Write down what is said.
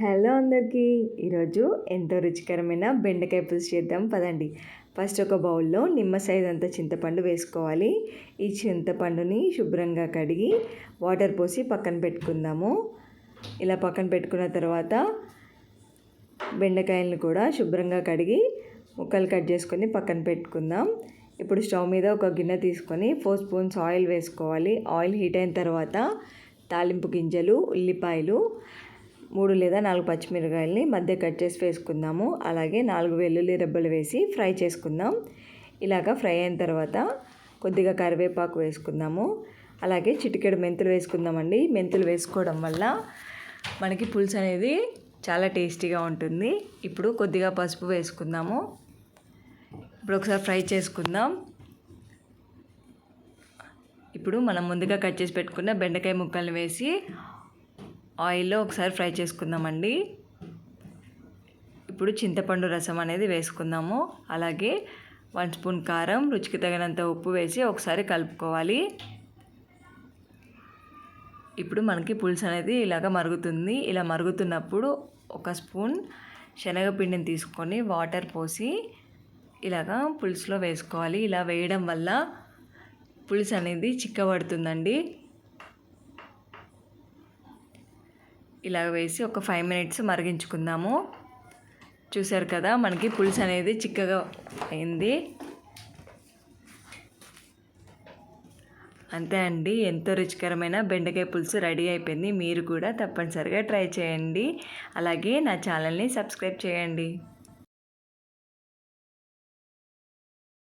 Hello అందరికీ. ఈరోజు ఎంతో రుచికరమైన బెండకాయ పులుసు చేద్దాం పదండి. ఫస్ట్ ఒక బౌల్లో నిమ్మ సైజ్ అంత చింతపండు వేసుకోవాలి. ఈ చింతపండుని శుభ్రంగా కడిగి వాటర్ పోసి పక్కన పెట్టుకుందాము. ఇలా పక్కన పెట్టుకున్న తర్వాత బెండకాయలను కూడా శుభ్రంగా కడిగి ముక్కలు కట్ చేసుకొని పక్కన పెట్టుకుందాం. ఇప్పుడు స్టవ్ మీద ఒక గిన్నె తీసుకొని ఫోర్ స్పూన్స్ ఆయిల్ వేసుకోవాలి. ఆయిల్ హీట్ అయిన తర్వాత తాలింపు గింజలు ఉల్లిపాయలు మూడు లేదా నాలుగు పచ్చిమిరకాయల్ని మధ్య కట్ చేసి వేసుకుందాము. అలాగే నాలుగు వెల్లుల్లి రెబ్బలు వేసి ఫ్రై చేసుకుందాం. ఇలాగ ఫ్రై అయిన తర్వాత కొద్దిగా కరివేపాకు వేసుకుందాము. అలాగే చిటికెడు మెంతులు వేసుకుందామండి. మెంతులు వేసుకోవడం వల్ల మనకి పులుసు అనేది చాలా టేస్టీగా ఉంటుంది. ఇప్పుడు కొద్దిగా పసుపు వేసుకుందాము. ఇప్పుడు ఒకసారి ఫ్రై చేసుకుందాం. ఇప్పుడు మనం ముందుగా కట్ చేసి పెట్టుకున్న బెండకాయ ముక్కల్ని వేసి ఆయిల్లో ఒకసారి ఫ్రై చేసుకుందామండి. ఇప్పుడు చింతపండు రసం అనేది వేసుకుందాము. అలాగే వన్ స్పూన్ కారం రుచికి తగినంత ఉప్పు వేసి ఒకసారి కలుపుకోవాలి. ఇప్పుడు మనకి పులుసు అనేది ఇలాగ మరుగుతుంది. ఇలా మరుగుతున్నప్పుడు ఒక స్పూన్ శనగపిండిని తీసుకొని వాటర్ పోసి ఇలాగా పులుసులో వేసుకోవాలి. ఇలా వేయడం వల్ల పులుసు అనేది చిక్కబడుతుందండి. ఇలా వేసి ఒక ఫైవ్ మినిట్స్ మరిగించుకుందాము. చూసారు కదా మనకి పులుసు అనేది చిక్కగా అయింది. అంతే అండి ఎంతో రుచికరమైన బెండకాయ పులుసు రెడీ అయిపోయింది. మీరు కూడా తప్పనిసరిగా ట్రై చేయండి. అలాగే నా ఛానల్ని సబ్స్క్రైబ్ చేయండి.